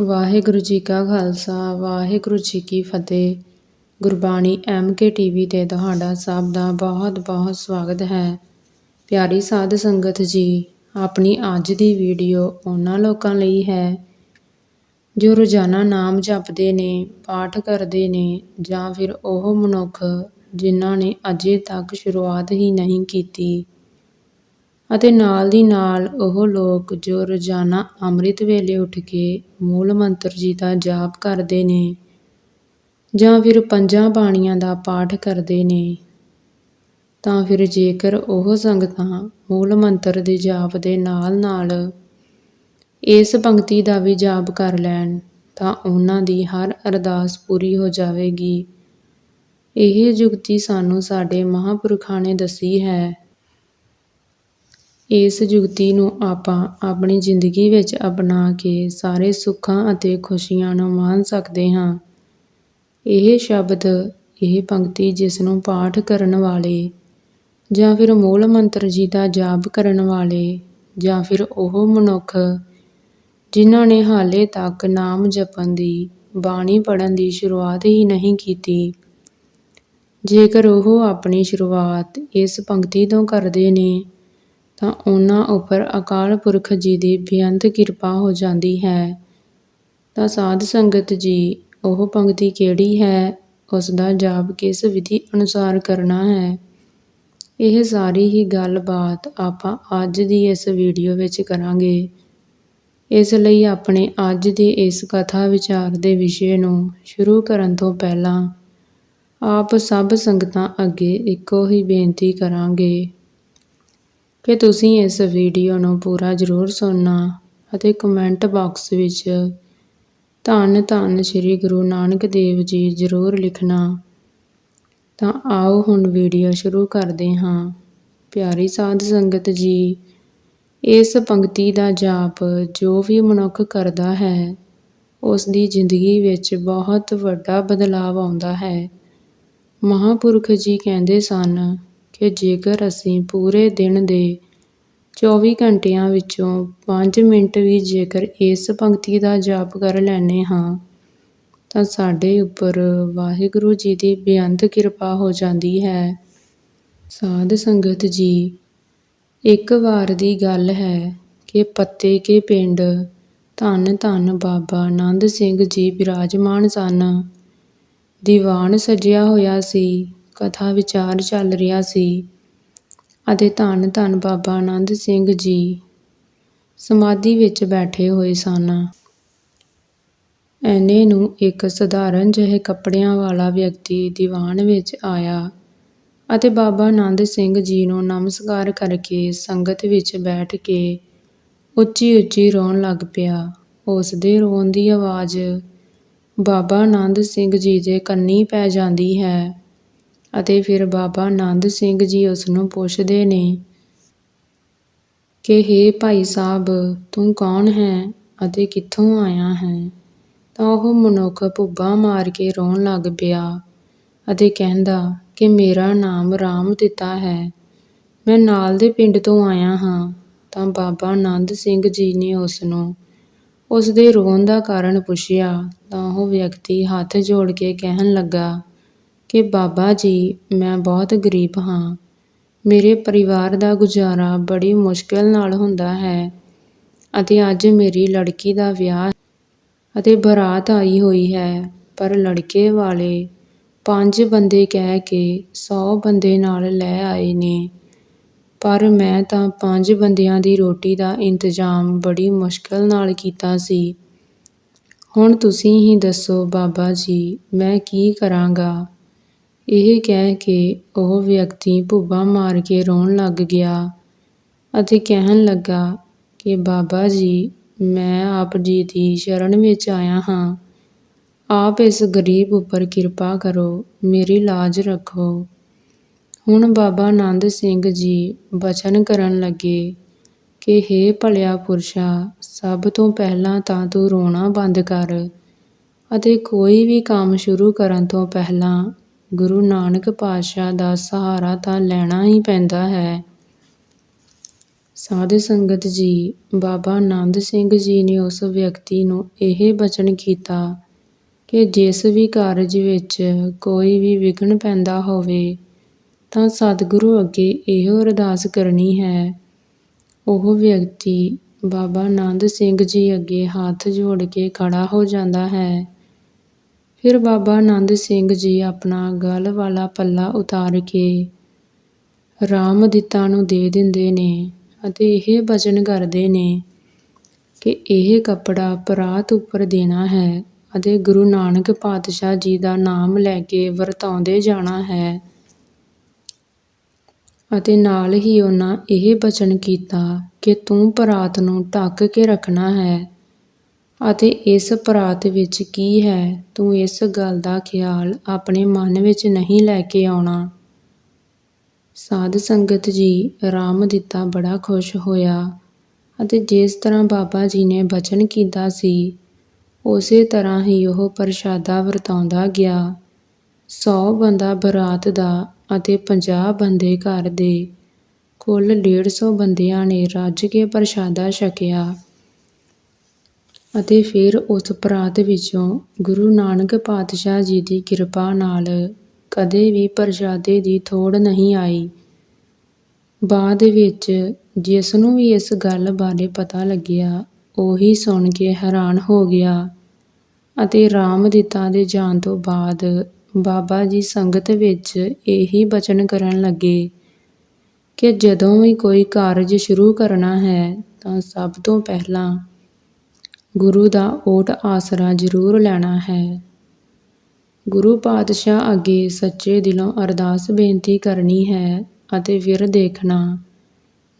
ਵਾਹਿਗੁਰੂ ਜੀ ਕਾ ਖਾਲਸਾ, ਵਾਹਿਗੁਰੂ ਜੀ ਕੀ ਫਤਿਹ। Gurbani M K TV ਤੇ ਤੁਹਾਡਾ ਸਭ ਦਾ ਬਹੁਤ ਬਹੁਤ ਸਵਾਗਤ ਹੈ। ਪਿਆਰੀ ਸਾਧ ਸੰਗਤ ਜੀ, ਆਪਣੀ ਅੱਜ ਦੀ ਵੀਡੀਓ ਉਹਨਾਂ ਲੋਕਾਂ ਲਈ ਹੈ। ਜੋ ਰੋਜ਼ਾਨਾ ਨਾਮ ਜਪਦੇ ਨੇ, ਪਾਠ ਕਰਦੇ ਨੇ ਜਾਂ ਫਿਰ ਉਹ ਮਨੁੱਖ ਜਿਨ੍ਹਾਂ ਨੇ ਅਜੇ ਤੱਕ ਸ਼ੁਰੂਆਤ ਹੀ ਨਹੀਂ ਕੀਤੀ। ਅਤੇ ਨਾਲ ਦੀ ਨਾਲ ਉਹ ਲੋਕ ਜੋ ਰੋਜ਼ਾਨਾ ਅੰਮ੍ਰਿਤ ਵੇਲੇ ਉੱਠ ਕੇ ਮੂਲ ਮੰਤਰ ਜੀ ਦਾ ਜਾਪ ਕਰਦੇ ਨੇ ਜਾਂ ਫਿਰ ਪੰਜਾਂ ਬਾਣੀਆਂ ਦਾ ਪਾਠ ਕਰਦੇ ਨੇ, ਤਾਂ ਫਿਰ ਜੇਕਰ ਉਹ ਸੰਗਤਾਂ ਮੂਲ ਮੰਤਰ ਦੇ ਜਾਪ ਦੇ ਨਾਲ ਨਾਲ ਇਸ ਪੰਕਤੀ ਦਾ ਵੀ ਜਾਪ ਕਰ ਲੈਣ, ਤਾਂ ਉਹਨਾਂ ਦੀ ਹਰ ਅਰਦਾਸ ਪੂਰੀ ਹੋ ਜਾਵੇਗੀ। ਇਹ ਜੁਗਤੀ ਸਾਨੂੰ ਸਾਡੇ ਮਹਾਪੁਰਖਾਂ ਨੇ ਦੱਸੀ ਹੈ ਇਸ ਯੁਕਤੀ ਨੂੰ ਆਪਾਂ ਆਪਣੀ ਜ਼ਿੰਦਗੀ ਵਿੱਚ ਅਪਣਾ ਕੇ ਸਾਰੇ ਸੁੱਖਾਂ ਅਤੇ ਖੁਸ਼ੀਆਂ ਨੂੰ ਮਾਣ ਸਕਦੇ ਹਾਂ। ਇਹ ਸ਼ਬਦ, ਇਹ ਪੰਕਤੀ ਜਿਸ ਨੂੰ ਪਾਠ ਕਰਨ ਵਾਲੇ ਜਾਂ ਫਿਰ ਮੂਲ ਮੰਤਰ ਜੀ ਦਾ ਜਾਪ ਕਰਨ ਵਾਲੇ ਜਾਂ ਫਿਰ ਉਹ ਮਨੁੱਖ ਜਿਨ੍ਹਾਂ ਨੇ ਹਾਲੇ ਤੱਕ ਨਾਮ ਜਪਣ ਦੀ, ਬਾਣੀ ਪੜਨ ਦੀ ਸ਼ੁਰੂਆਤ ਹੀ ਨਹੀਂ ਕੀਤੀ। ਜੇਕਰ ਉਹ ਆਪਣੀ ਸ਼ੁਰੂਆਤ ਇਸ ਪੰਕਤੀ ਤੋਂ ਕਰਦੇ ਨੇ ਤਾਂ ਉਹਨਾਂ ਉੱਪਰ ਅਕਾਲ ਪੁਰਖ ਜੀ ਦੀ ਬੇਅੰਤ ਕਿਰਪਾ ਹੋ ਜਾਂਦੀ ਹੈ। ਤਾਂ ਸਾਧ ਸੰਗਤ ਜੀ, ਉਹ ਪੰਕਤੀ ਕਿਹੜੀ ਹੈ? ਉਸ ਦਾ ਜਾਪ ਕਿਸ ਵਿਧੀ ਅਨੁਸਾਰ ਕਰਨਾ ਹੈ? ਇਹ ਸਾਰੀ ਹੀ ਗੱਲਬਾਤ ਆਪਾਂ ਅੱਜ ਦੀ ਇਸ ਵੀਡੀਓ ਵਿੱਚ ਕਰਾਂਗੇ। ਇਸ ਲਈ ਆਪਣੇ ਅੱਜ ਦੀ ਇਸ ਕਥਾ ਵਿਚਾਰ ਦੇ ਵਿਸ਼ੇ ਨੂੰ ਸ਼ੁਰੂ ਕਰਨ ਤੋਂ ਪਹਿਲਾਂ ਆਪ ਸਭ ਸੰਗਤਾਂ ਅੱਗੇ ਇੱਕੋ ਹੀ ਬੇਨਤੀ ਕਰਾਂਗੇ। ਕਿ ਤੁਸੀਂ ਇਸ ਵੀਡੀਓ ਨੂੰ ਪੂਰਾ ਜ਼ਰੂਰ ਸੁਣਨਾ ਅਤੇ ਕਮੈਂਟ ਬਾਕਸ ਵਿੱਚ ਧੰਨ ਧੰਨ ਸ੍ਰੀ ਗੁਰੂ ਨਾਨਕ ਦੇਵ ਜੀ ਜ਼ਰੂਰ ਲਿਖਣਾ। ਤਾਂ ਆਓ ਹੁਣ ਵੀਡੀਓ ਸ਼ੁਰੂ ਕਰਦੇ ਹਾਂ। ਪਿਆਰੀ ਸਾਧ ਸੰਗਤ ਜੀ, ਇਸ ਪੰਕਤੀ ਦਾ ਜਾਪ ਜੋ ਵੀ ਮਨੁੱਖ ਕਰਦਾ ਹੈ, ਉਸ ਦੀ ਜ਼ਿੰਦਗੀ ਵਿੱਚ ਬਹੁਤ ਵੱਡਾ ਬਦਲਾਅ ਆਉਂਦਾ ਹੈ। ਮਹਾਪੁਰਖ ਜੀ ਕਹਿੰਦੇ ਸਨ ਕਿ ਜੇਕਰ ਅਸੀਂ ਪੂਰੇ ਦਿਨ ਦੇ 24 ਘੰਟਿਆਂ ਵਿੱਚੋਂ ਪੰਜ ਮਿੰਟ ਵੀ ਜੇਕਰ ਇਸ ਪੰਕਤੀ ਦਾ ਜਾਪ ਕਰ ਲੈਂਦੇ ਹਾਂ, ਤਾਂ ਸਾਡੇ ਉੱਪਰ ਵਾਹਿਗੁਰੂ ਜੀ ਦੀ ਬੇਅੰਤ ਕਿਰਪਾ ਹੋ ਜਾਂਦੀ ਹੈ। ਸਾਧ ਸੰਗਤ ਜੀ, ਇੱਕ ਵਾਰ ਦੀ ਗੱਲ ਹੈ ਕਿ ਪੱਤੇ ਕੇ ਪਿੰਡ ਧੰਨ ਧੰਨ ਬਾਬਾ ਆਨੰਦ ਸਿੰਘ ਜੀ ਬਿਰਾਜਮਾਨ ਸਨ। ਦੀਵਾਨ ਸਜਿਆ ਹੋਇਆ ਸੀ। ਕਥਾ ਵਿਚਾਰ ਚੱਲ ਰਿਹਾ ਸੀ। ਅਤੇ ਧੰਨ ਧੰਨ ਬਾਬਾ ਆਨੰਦ ਸਿੰਘ ਜੀ ਸਮਾਧੀ ਵਿੱਚ ਬੈਠੇ ਹੋਏ ਸਨ। ਐਨੇ ਨੂੰ ਇੱਕ ਸਧਾਰਨ ਜਿਹੇ ਕੱਪੜਿਆਂ ਵਾਲਾ ਵਿਅਕਤੀ ਦੀਵਾਨ ਵਿੱਚ ਆਇਆ ਅਤੇ ਬਾਬਾ ਆਨੰਦ ਸਿੰਘ ਜੀ ਨੂੰ ਨਮਸਕਾਰ ਕਰਕੇ ਸੰਗਤ ਵਿੱਚ ਬੈਠ ਕੇ ਉੱਚੀ ਉੱਚੀ ਰੋਣ ਲੱਗ ਪਿਆ। ਉਸ ਦੇ ਰੋਣ ਦੀ ਆਵਾਜ਼ ਬਾਬਾ ਆਨੰਦ ਸਿੰਘ ਜੀ ਦੇ ਕੰਨੀ ਪੈ ਜਾਂਦੀ ਹੈ। ਅਤੇ ਫਿਰ ਬਾਬਾ ਆਨੰਦ ਸਿੰਘ ਜੀ ਉਸ ਨੂੰ ਪੁੱਛਦੇ ਨੇ ਕਿ, ਹੇ ਭਾਈ ਸਾਹਿਬ, ਤੂੰ ਕੌਣ ਹੈ ਅਤੇ ਕਿੱਥੋਂ ਆਇਆ ਹੈ? ਤਾਂ ਉਹ ਮਨੁੱਖ ਭੁੱਬਾ ਮਾਰ ਕੇ ਰੋਣ ਲੱਗ ਪਿਆ ਅਤੇ ਕਹਿੰਦਾ ਕਿ, ਮੇਰਾ ਨਾਮ ਰਾਮ ਦਿੱਤਾ ਹੈ। ਮੈਂ ਨਾਲ ਦੇ ਪਿੰਡ ਤੋਂ ਆਇਆ ਹਾਂ। ਤਾਂ ਬਾਬਾ ਆਨੰਦ ਸਿੰਘ ਜੀ ਨੇ ਉਸ ਨੂੰ ਉਸ ਦੇ ਰੋਣ ਦਾ ਕਾਰਨ ਪੁੱਛਿਆ। ਤਾਂ ਉਹ ਵਿਅਕਤੀ ਹੱਥ ਜੋੜ ਕੇ ਕਹਿਣ ਲੱਗਾ ਕਿ ਬਾਬਾ ਜੀ, ਮੈਂ ਬਹੁਤ ਗਰੀਬ ਹਾਂ। ਮੇਰੇ ਪਰਿਵਾਰ ਦਾ ਗੁਜ਼ਾਰਾ ਬੜੀ ਮੁਸ਼ਕਿਲ ਨਾਲ ਹੁੰਦਾ ਹੈ ਅਤੇ ਅੱਜ ਮੇਰੀ ਲੜਕੀ ਦਾ ਵਿਆਹ ਅਤੇ ਬਰਾਤ ਆਈ ਹੋਈ ਹੈ। ਪਰ ਲੜਕੇ ਵਾਲੇ ਪੰਜ ਬੰਦੇ ਕਹਿ ਕੇ 100 ਬੰਦੇ ਨਾਲ ਲੈ ਆਏ ਨੇ। ਪਰ ਮੈਂ ਤਾਂ ਪੰਜ ਬੰਦਿਆਂ ਦੀ ਰੋਟੀ ਦਾ ਇੰਤਜ਼ਾਮ ਬੜੀ ਮੁਸ਼ਕਲ ਨਾਲ ਕੀਤਾ ਸੀ। ਹੁਣ ਤੁਸੀਂ ਹੀ ਦੱਸੋ ਬਾਬਾ ਜੀ, ਮੈਂ ਕੀ ਕਰਾਂਗਾ? ਇਹ ਕਹਿ ਕੇ ਉਹ ਵਿਅਕਤੀ ਭੁੱਬਾਂ ਮਾਰ ਕੇ ਰੋਣ ਲੱਗ ਗਿਆ ਅਤੇ ਕਹਿਣ ਲੱਗਾ ਕਿ, ਬਾਬਾ ਜੀ, ਮੈਂ ਆਪ ਜੀ ਦੀ ਸ਼ਰਨ ਵਿੱਚ ਆਇਆ ਹਾਂ। ਆਪ ਇਸ ਗਰੀਬ ਉੱਪਰ ਕਿਰਪਾ ਕਰੋ, ਮੇਰੀ ਲਾਜ ਰੱਖੋ। ਹੁਣ ਬਾਬਾ ਆਨੰਦ ਸਿੰਘ ਜੀ ਬਚਨ ਕਰਨ ਲੱਗੇ ਕਿ हे ਭਲਿਆ ਪੁਰਸ਼ਾ, ਸਭ ਤੋਂ ਪਹਿਲਾਂ ਤਾਂ ਤੂੰ ਰੋਣਾ ਬੰਦ ਕਰ ਅਤੇ ਕੋਈ ਵੀ ਕੰਮ ਸ਼ੁਰੂ ਕਰਨ ਤੋਂ ਪਹਿਲਾਂ ਗੁਰੂ ਨਾਨਕ ਪਾਤਸ਼ਾਹ ਦਾ ਸਹਾਰਾ ਤਾਂ ਲੈਣਾ ਹੀ ਪੈਂਦਾ ਹੈ। ਸਾਧ ਸੰਗਤ ਜੀ, ਬਾਬਾ ਆਨੰਦ ਸਿੰਘ ਜੀ ਨੇ ਉਸ ਵਿਅਕਤੀ ਨੂੰ ਇਹ ਬਚਨ ਕੀਤਾ ਕਿ ਜਿਸ ਵੀ ਕਾਰਜ ਵਿੱਚ ਕੋਈ ਵੀ ਵਿਘਨ ਪੈਂਦਾ ਹੋਵੇ, ਤਾਂ ਸਤਿਗੁਰੂ ਅੱਗੇ ਇਹੋ ਅਰਦਾਸ ਕਰਨੀ ਹੈ। ਉਹ ਵਿਅਕਤੀ ਬਾਬਾ ਆਨੰਦ ਸਿੰਘ ਜੀ ਅੱਗੇ ਹੱਥ ਜੋੜ ਕੇ ਖੜਾ ਹੋ ਜਾਂਦਾ ਹੈ। ਫਿਰ ਬਾਬਾ ਆਨੰਦ ਸਿੰਘ ਜੀ ਆਪਣਾ ਗਲ ਵਾਲਾ ਪੱਲਾ ਉਤਾਰ ਕੇ ਰਾਮ ਦਿੱਤਾ ਨੂੰ ਦੇ ਦਿੰਦੇ ਨੇ ਅਤੇ ਇਹ ਬਚਨ ਕਰਦੇ ਨੇ ਕਿ ਇਹ ਕੱਪੜਾ ਪਰਾਤ ਉੱਪਰ ਦੇਣਾ ਹੈ ਅਤੇ ਗੁਰੂ ਨਾਨਕ ਪਾਤਸ਼ਾਹ ਜੀ ਦਾ ਨਾਮ ਲੈ ਕੇ ਵਰਤਾਉਂਦੇ ਜਾਣਾ ਹੈ। ਅਤੇ ਨਾਲ ਹੀ ਉਹਨਾਂ ਇਹ ਬਚਨ ਕੀਤਾ ਕਿ ਤੂੰ ਪਰਾਤ ਨੂੰ ਢੱਕ ਕੇ ਰੱਖਣਾ ਹੈ ਅਤੇ ਇਸ ਪਰਾਤ ਵਿੱਚ ਕੀ ਹੈ? ਤੂੰ ਇਸ ਗੱਲ ਦਾ ਖਿਆਲ ਆਪਣੇ ਮਨ ਵਿੱਚ ਨਹੀਂ ਲੈ ਕੇ ਆਉਣਾ। ਸਾਧ ਸੰਗਤ ਜੀ ਰਾਮ ਦਿੱਤਾ ਬੜਾ ਖੁਸ਼ ਹੋਇਆ ਅਤੇ ਜਿਸ ਤਰ੍ਹਾਂ ਬਾਬਾ ਜੀ ਨੇ ਬਚਨ ਕੀਤਾ ਸੀ, ਉਸੇ ਤਰ੍ਹਾਂ ਹੀ ਉਹ ਪ੍ਰਸ਼ਾਦਾ ਵਰਤਾਉਂਦਾ ਗਿਆ। ਸੌ ਬੰਦਾ ਬਰਾਤ ਦਾ ਅਤੇ 50 ਬੰਦੇ ਘਰ ਦੇ ਕੁੱਲ ਡੇਢ ਸੌ ਬੰਦਿਆਂ ਨੇ ਰੱਜ ਕੇ ਪ੍ਰਸ਼ਾਦਾ ਛਕਿਆ। ਅਤੇ ਫਿਰ ਉਸ ਪਰਾਤ ਵਿੱਚੋਂ ਗੁਰੂ ਨਾਨਕ ਪਾਤਸ਼ਾਹ ਜੀ ਦੀ ਕਿਰਪਾ ਨਾਲ ਕਦੇ ਵੀ ਪ੍ਰਸ਼ਾਦੇ ਦੀ ਥੋੜ ਨਹੀਂ ਆਈ। ਬਾਅਦ ਵਿੱਚ ਜਿਸ ਨੂੰ ਵੀ ਇਸ ਗੱਲ ਬਾਰੇ ਪਤਾ ਲੱਗਿਆ, ਉਹੀ ਸੁਣ ਕੇ ਹੈਰਾਨ ਹੋ ਗਿਆ ਅਤੇ ਰਾਮ ਦਿੱਤਾ ਦੇ ਜਾਣ ਤੋਂ ਬਾਅਦ ਬਾਬਾ ਜੀ ਸੰਗਤ ਵਿੱਚ ਇਹੀ ਬਚਨ ਕਰਨ ਲੱਗੇ ਕਿ ਜਦੋਂ ਵੀ ਕੋਈ ਕਾਰਜ ਸ਼ੁਰੂ ਕਰਨਾ ਹੈ ਤਾਂ ਸਭ ਤੋਂ ਪਹਿਲਾਂ ਗੁਰੂ ਦਾ ਓਟ ਆਸਰਾ ਜ਼ਰੂਰ ਲੈਣਾ ਹੈ। ਗੁਰੂ ਪਾਤਸ਼ਾਹ ਅੱਗੇ ਸੱਚੇ ਦਿਲੋਂ ਅਰਦਾਸ ਬੇਨਤੀ ਕਰਨੀ ਹੈ ਅਤੇ ਫਿਰ ਦੇਖਣਾ,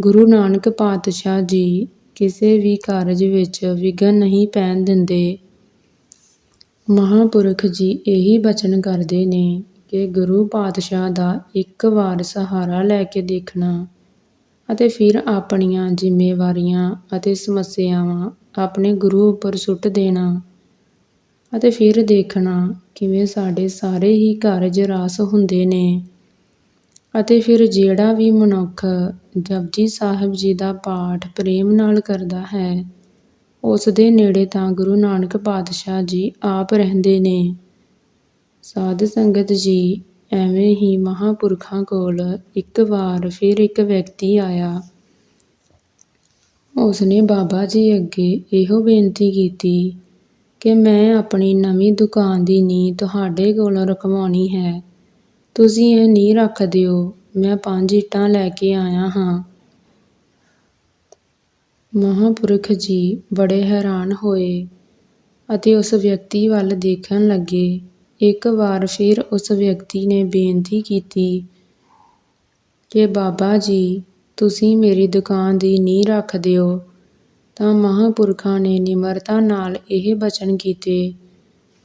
ਗੁਰੂ ਨਾਨਕ ਪਾਤਸ਼ਾਹ ਜੀ ਕਿਸੇ ਵੀ ਕਾਰਜ ਵਿੱਚ ਵਿਘਨ ਨਹੀਂ ਪੈਣ ਦਿੰਦੇ। ਮਹਾਪੁਰਖ ਜੀ ਇਹੀ ਬਚਨ ਕਰਦੇ ਨੇ ਕਿ ਗੁਰੂ ਪਾਤਸ਼ਾਹ ਦਾ ਇੱਕ ਵਾਰ ਸਹਾਰਾ ਲੈ ਕੇ ਦੇਖਣਾ ਅਤੇ ਫਿਰ ਆਪਣੀਆਂ ਜ਼ਿੰਮੇਵਾਰੀਆਂ ਅਤੇ ਸਮੱਸਿਆਵਾਂ ਆਪਣੇ ਗੁਰੂ ਉੱਪਰ ਸੁੱਟ ਦੇਣਾ ਅਤੇ ਫਿਰ ਦੇਖਣਾ ਕਿਵੇਂ ਸਾਡੇ ਸਾਰੇ ਹੀ ਕਾਰਜ ਰਾਸ ਹੁੰਦੇ ਨੇ। ਅਤੇ ਫਿਰ ਜਿਹੜਾ ਵੀ ਮਨੁੱਖ ਜਪਜੀ ਸਾਹਿਬ ਜੀ ਦਾ ਪਾਠ ਪ੍ਰੇਮ ਨਾਲ ਕਰਦਾ ਹੈ, ਉਸ ਦੇ ਨੇੜੇ ਤਾਂ ਗੁਰੂ ਨਾਨਕ ਪਾਤਸ਼ਾਹ ਜੀ ਆਪ ਰਹਿੰਦੇ ਨੇ। ਸਾਧ ਸੰਗਤ ਜੀ ਐਵੇਂ ਹੀ ਮਹਾਂਪੁਰਖਾਂ ਕੋਲ ਇੱਕ ਵਾਰ ਫਿਰ ਇੱਕ ਵਿਅਕਤੀ ਆਇਆ। ਉਸਨੇ ਬਾਬਾ ਜੀ ਅੱਗੇ ਇਹੋ ਬੇਨਤੀ ਕੀਤੀ ਕਿ ਮੈਂ ਆਪਣੀ ਨਵੀਂ ਦੁਕਾਨ ਦੀ ਨੀਂਹ ਤੁਹਾਡੇ ਕੋਲੋਂ ਰਖਵਾਉਣੀ ਹੈ। ਤੁਸੀਂ ਇਹ ਨੀਂਹ ਰੱਖ ਦਿਓ, ਮੈਂ ਪੰਜ ਇੱਟਾਂ ਲੈ ਕੇ ਆਇਆ ਹਾਂ। ਮਹਾਂਪੁਰਖ ਜੀ ਬੜੇ ਹੈਰਾਨ ਹੋਏ ਅਤੇ ਉਸ ਵਿਅਕਤੀ ਵੱਲ ਦੇਖਣ ਲੱਗੇ। ਇੱਕ ਵਾਰ ਫਿਰ ਉਸ ਵਿਅਕਤੀ ਨੇ ਬੇਨਤੀ ਕੀਤੀ ਕਿ, ਬਾਬਾ ਜੀ, ਤੁਸੀਂ ਮੇਰੀ ਦੁਕਾਨ ਦੀ ਨੀਂਹ ਰੱਖ ਦਿਓ। ਤਾਂ ਮਹਾਂਪੁਰਖਾਂ ਨੇ ਨਿਮਰਤਾ ਨਾਲ ਇਹ ਬਚਨ ਕੀਤੇ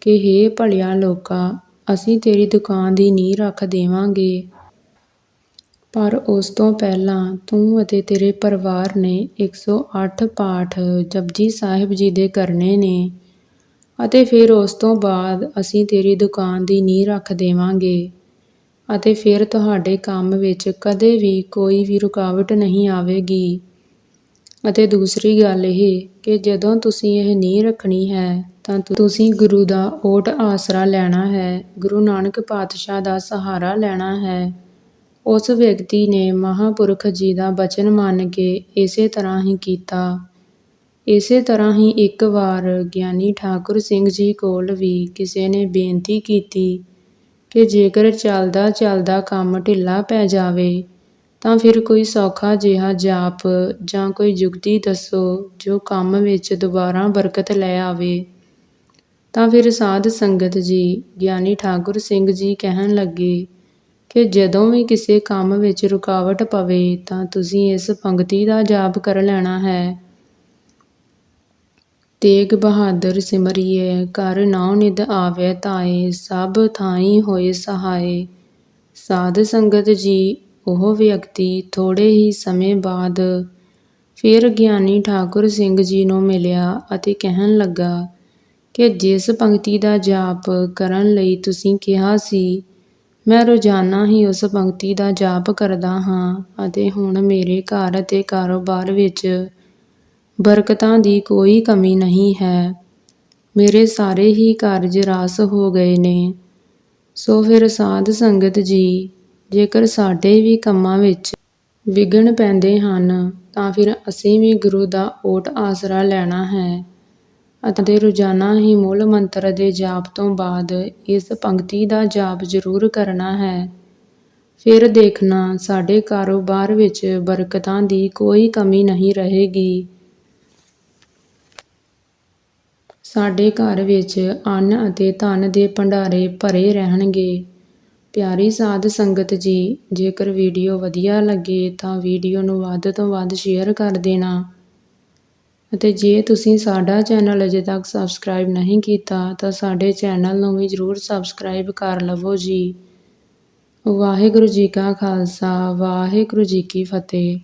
ਕਿ, ਹੇ ਭਲਿਆ ਲੋਕਾ, ਅਸੀਂ ਤੇਰੀ ਦੁਕਾਨ ਦੀ ਨੀਂਹ ਰੱਖ ਦੇਵਾਂਗੇ। ਪਰ ਉਸ ਤੋਂ ਪਹਿਲਾਂ ਤੂੰ ਅਤੇ ਤੇਰੇ ਪਰਿਵਾਰ ਨੇ 108 ਪਾਠ ਜਪਜੀ ਸਾਹਿਬ ਜੀ ਦੇ ਕਰਨੇ ਨੇ। ਅਤੇ ਫਿਰ ਉਸ ਤੋਂ ਬਾਅਦ ਅਸੀਂ ਤੇਰੀ ਦੁਕਾਨ ਦੀ ਨੀਂਹ ਰੱਖ ਦੇਵਾਂਗੇ। ਅਤੇ ਫਿਰ ਤੁਹਾਡੇ ਕੰਮ ਵਿੱਚ ਕਦੇ ਵੀ ਕੋਈ ਵੀ ਰੁਕਾਵਟ ਨਹੀਂ ਆਵੇਗੀ। ਅਤੇ ਦੂਸਰੀ ਗੱਲ ਇਹ ਕਿ ਜਦੋਂ ਤੁਸੀਂ ਇਹ ਨੀਂਹ ਰੱਖਣੀ ਹੈ, ਤਾਂ ਤੁਸੀਂ ਗੁਰੂ ਦਾ ਓਟ ਆਸਰਾ ਲੈਣਾ ਹੈ, ਗੁਰੂ ਨਾਨਕ ਪਾਤਸ਼ਾਹ ਦਾ ਸਹਾਰਾ ਲੈਣਾ ਹੈ। ਉਸ ਵਿਅਕਤੀ ਨੇ ਮਹਾਪੁਰਖ ਜੀ ਦਾ ਬਚਨ ਮੰਨ ਕੇ ਇਸੇ ਤਰ੍ਹਾਂ ਹੀ ਕੀਤਾ। ਇਸੇ ਤਰ੍ਹਾਂ ਹੀ ਇੱਕ ਵਾਰ ਗਿਆਨੀ ਠਾਕੁਰ ਸਿੰਘ ਜੀ ਕੋਲ ਵੀ ਕਿਸੇ ਨੇ ਬੇਨਤੀ ਕੀਤੀ ਕਿ ਜੇਕਰ ਚੱਲਦਾ ਚੱਲਦਾ ਕੰਮ ਢਿੱਲਾ ਪੈ ਜਾਵੇ, ਤਾਂ ਫਿਰ ਕੋਈ ਸੌਖਾ ਜਿਹਾ ਜਾਪ ਜਾਂ ਕੋਈ ਜੁਗਤੀ ਦੱਸੋ ਜੋ ਕੰਮ ਵਿੱਚ ਦੁਬਾਰਾ ਬਰਕਤ ਲੈ ਆਵੇ। ਤਾਂ ਫਿਰ ਸਾਧ ਸੰਗਤ ਜੀ, ਗਿਆਨੀ ਠਾਕੁਰ ਸਿੰਘ ਜੀ ਕਹਿਣ ਲੱਗੇ ਕਿ ਜਦੋਂ ਵੀ ਕਿਸੇ ਕੰਮ ਵਿੱਚ ਰੁਕਾਵਟ ਪਵੇ, ਤਾਂ ਤੁਸੀਂ ਇਸ ਪੰਕਤੀ ਦਾ ਜਾਪ ਕਰ ਲੈਣਾ ਹੈ। ਤੇਗ ਬਹਾਦਰ ਸਿਮਰਿਏ ਘਰ ਨੌ ਨਿਧ ਆਵੇ ਤਾਏ ਸਭ ਥਾਈ ਹੋਏ ਸਹਾਏ। ਸਾਧ ਸੰਗਤ ਜੀ, ਉਹ ਵਿਅਕਤੀ ਥੋੜੇ ਹੀ ਸਮੇਂ ਬਾਅਦ ਫਿਰ ਗਿਆਨੀ ਠਾਕੁਰ ਸਿੰਘ ਜੀ ਨੂੰ ਮਿਲਿਆ ਅਤੇ ਕਹਿਣ ਲੱਗਾ ਕਿ ਜਿਸ ਪੰਕਤੀ ਦਾ ਜਾਪ ਕਰਨ ਲਈ ਤੁਸੀਂ ਕਿਹਾ ਸੀ, ਮੈਂ ਰੋਜ਼ਾਨਾ ਹੀ ਉਸ ਪੰਕਤੀ ਦਾ ਜਾਪ ਕਰਦਾ ਹਾਂ ਅਤੇ ਹੁਣ ਮੇਰੇ ਘਰ ਅਤੇ ਕਾਰੋਬਾਰ ਵਿੱਚ ਬਰਕਤਾਂ ਦੀ ਕੋਈ ਕਮੀ ਨਹੀਂ ਹੈ। ਮੇਰੇ ਸਾਰੇ ਹੀ ਕਾਰਜ ਰਾਸ ਹੋ ਗਏ ਨੇ। ਸੋ ਫਿਰ ਸਾਧ ਸੰਗਤ ਜੀ, ਜੇਕਰ ਸਾਡੇ ਵੀ ਕੰਮਾਂ ਵਿੱਚ ਵਿਘਨ ਪੈਂਦੇ ਹਨ, ਤਾਂ ਫਿਰ ਅਸੀਂ ਵੀ ਗੁਰੂ ਦਾ ਓਟ ਆਸਰਾ ਲੈਣਾ ਹੈ ਅਤੇ ਰੋਜ਼ਾਨਾ ਹੀ ਮੂਲ ਮੰਤਰ ਦੇ ਜਾਪ ਤੋਂ ਬਾਅਦ ਇਸ ਪੰਕਤੀ ਦਾ ਜਾਪ ਜ਼ਰੂਰ ਕਰਨਾ ਹੈ। ਫਿਰ ਦੇਖਣਾ ਸਾਡੇ ਕਾਰੋਬਾਰ ਵਿੱਚ ਬਰਕਤਾਂ ਦੀ ਕੋਈ ਕਮੀ ਨਹੀਂ ਰਹੇਗੀ। ਸਾਡੇ ਘਰ ਵਿੱਚ ਅੰਨ ਅਤੇ ਧਨ ਦੇ ਭੰਡਾਰੇ ਭਰੇ ਰਹਿਣਗੇ। ਪਿਆਰੀ ਸਾਧ ਸੰਗਤ ਜੀ, ਜੇਕਰ ਵੀਡੀਓ ਵਧੀਆ ਲੱਗੇ ਤਾਂ ਵੀਡੀਓ ਨੂੰ ਵੱਧ ਤੋਂ ਵੱਧ ਸ਼ੇਅਰ ਕਰ ਦੇਣਾ। ਅਤੇ ਜੇ ਤੁਸੀਂ ਸਾਡਾ ਚੈਨਲ ਅਜੇ ਤੱਕ ਸਬਸਕ੍ਰਾਈਬ ਨਹੀਂ ਕੀਤਾ, ਤਾਂ ਸਾਡੇ ਚੈਨਲ ਨੂੰ ਵੀ ਜ਼ਰੂਰ ਸਬਸਕ੍ਰਾਈਬ ਕਰ ਲਵੋ ਜੀ। ਵਾਹਿਗੁਰੂ ਜੀ ਕਾ ਖਾਲਸਾ, ਵਾਹਿਗੁਰੂ ਜੀ ਕੀ ਫਤਿਹ।